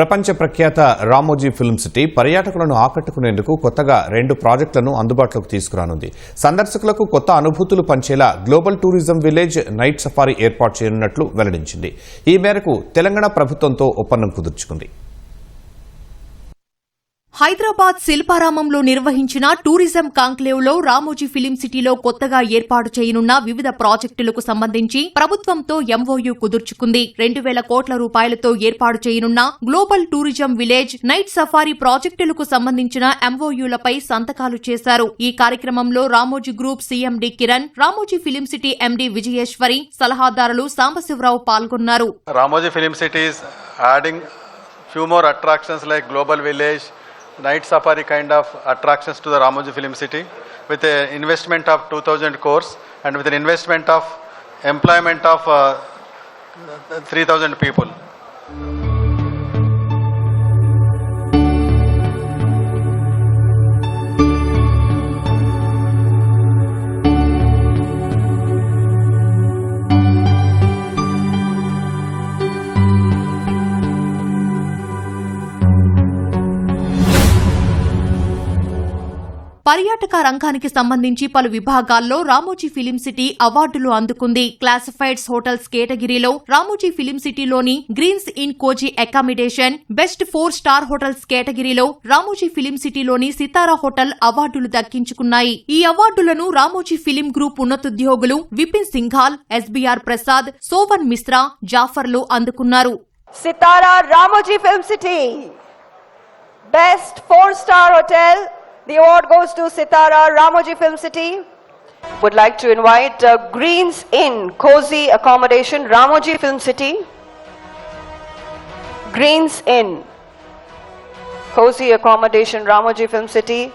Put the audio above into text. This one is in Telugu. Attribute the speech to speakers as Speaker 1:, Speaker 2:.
Speaker 1: ప్రపంచ ప్రఖ్యాత రామోజీ ఫిల్మ్ సిటీ పర్యాటకులను ఆకట్టుకునేందుకు కొత్తగా రెండు ప్రాజెక్టులను అందుబాటులోకి తీసుకురానుంది. సందర్శకులకు కొత్త అనుభూతులు పంచేలా global tourism village night safari ఏర్పాటు చేయనున్నట్లు వెల్లడించింది. ఈ మేరకు తెలంగాణ ప్రభుత్వంతో ఒప్పందం కుదుర్చుకుంది.
Speaker 2: హైదరాబాద్ శిల్పారామంలో నిర్వహించిన టూరిజం కాంక్లేవ్లో రామోజీ ఫిలిం సిటీలో కొత్తగా ఏర్పాటు చేయనున్న వివిధ ప్రాజెక్టులకు సంబంధించి ప్రభుత్వంతో ఎంఓయూ కుదుర్చుకుంది. రెండు వేల కోట్ల రూపాయలతో ఏర్పాటు చేయనున్న global tourism village night safari ప్రాజెక్టులకు సంబంధించిన ఎంఓయూలపై సంతకాలు చేశారు. ఈ కార్యక్రమంలో Ramoji group CMD Kiran Ramoji film city MD Vijayeshwari సలహాదారులు సాంబశివరావు పాల్గొన్నారు.
Speaker 3: Ramoji film cities adding few more attractions like Global Village, Night Safari kind of attractions to the Ramoji Film City with an investment of 2000 crores and with an investment of employment of uh, 3000 people.
Speaker 2: పర్యాటక రంగానికి సంబంధించి పలు విభాగాల్లో రామోజీ ఫిలిం సిటీ అవార్డులు అందుకుంది. క్లాసిఫైడ్స్ హోటల్స్ కేటగిరీలో రామోజీ ఫిలిం సిటీలోని greens inn cozy accommodation best four star hotels కేటగిరీలో రామోజీ ఫిలిం సిటీలోని సితారా హోటల్ అవార్డులు దక్కించుకున్నాయి. ఈ అవార్డులను రామోజీ ఫిలిం గ్రూప్ ఉన్నతోద్యోగులు విపిన్ సింఘాల్ ఎస్బీఆర్ ప్రసాద్ సోవన్ మిశ్రా జాఫర్లు అందుకున్నారు.
Speaker 4: Sitara Ramoji film city best four star hotel The award goes to Sitara Ramoji Film City. Would like to invite uh, Greens Inn Cozy Accommodation Ramoji Film City. Greens Inn Cozy Accommodation Ramoji Film City.